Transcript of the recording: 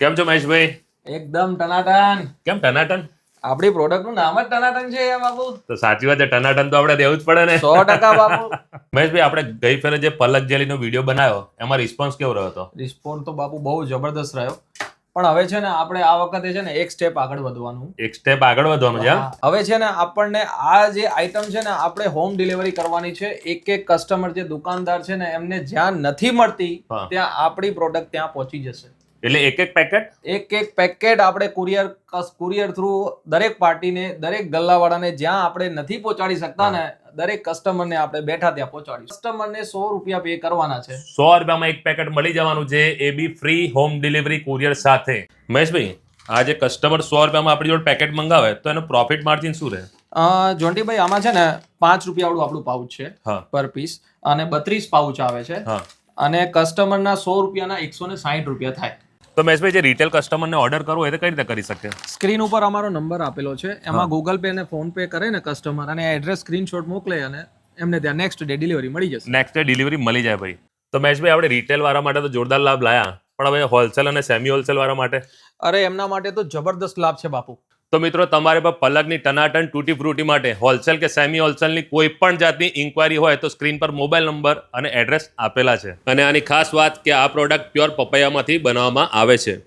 કેમ છો મહેશભાઈ? એકદમ ટનાટન. કેમ ટનાટન? આપણી પ્રોડક્ટનું નામ જ ટનાટન છે બાપુ તો સાચી વાત છે ટનાટન તો આપણે દેવું જ પડે ને. સો ટકા બાપુ. મહેશભાઈ આપણે ગઈ ફેરે જે પલક જેલીનો વીડિયો બનાવ્યો એમાં રિસ્પોન્સ કેવો રહ્યો હતો? રિસ્પોન્સ તો બાપુ બહુ જબરદસ્ત રહ્યો. પણ હવે છે ને આપણે આ વખતે છે ને એક સ્ટેપ આગળ વધવાનું. એક સ્ટેપ આગળ વધવાનું છે હવે છે ને આપણને આ જે આઈટમ છે ને આપણે હોમ ડિલિવરી કરવાની છે. એક એક કસ્ટમર જે દુકાનદાર છે ને એમને જ્યાં નથી મળતી ત્યાં આપણી પ્રોડક્ટ ત્યાં પહોંચી જશે. એટલે એક એક પેકેટ એક એક પેકેટ આપણે કુરિયર કુરિયર થ્રુ દરેક પાર્ટીને દરેક ગલ્લાવાળાને જ્યાં આપણે નથી પહોંચાડી શકતા ને દરેક કસ્ટમરને આપણે બેઠા ત્યાં પહોંચાડી કસ્ટમરને સો રૂપિયા પે કરવાના છે. સો રૂપિયામાં એક પેકેટ મળી જવાનું છે એ બી ફ્રી હોમ ડિલિવરી કુરિયર સાથે. મહેશભાઈ આ જે કસ્ટમર સો રૂપિયામાં આપણી જોડે પેકેટ મંગાવે તો એનો પ્રોફિટ માર્જિન શું રહે? જોન્ટીભાઈ આમાં છે ને પાંચ રૂપિયાવાળું આપણું પાઉચ છે પર પીસ અને બત્રીસ પાઉચ આવે છે. અને કસ્ટમરના સો રૂપિયાના એકસો ને સાહીઠ રૂપિયા થાય. તો મેશભાઈ જે રિટેલ કસ્ટમરને ઓર્ડર કરવો હોય તો કઈ રીતે કરી શકે? સ્ક્રીન ઉપર અમારો નંબર આપેલો છે. એમાં ગૂગલ પે અને ફોન પે કરે ને કસ્ટમર અને એડ્રેસ સ્ક્રીનશોટ મોકલે અને એમને ત્યાં નેક્સ્ટ ડે ડિલિવરી મળી જશે. નેક્સ્ટ ડે ડિલિવરી મળી જાય ભાઈ. તો મહેશભાઈ આપણે રિટેલ વાળા માટે તો જોરદાર લાભ લાયા. પણ હવે હોલસેલ અને સેમી હોલસેલ વાળા માટે? અરે એમના માટે તો જબરદસ્ત લાભ છે બાપુ. તો મિત્રો, તમારે પણ પલકની ટનાટન તૂટી ફ્રૂટી માટે હોલસેલ કે સેમી હોલસેલની કોઈ પણ જાતની ઇન્ક્વાયરી હોય તો સ્ક્રીન પર મોબાઈલ નંબર અને એડ્રેસ આપેલા છે. અને આની ખાસ વાત કે આ પ્રોડક્ટ પ્યોર પપૈયામાંથી બનાવવામાં આવે છે.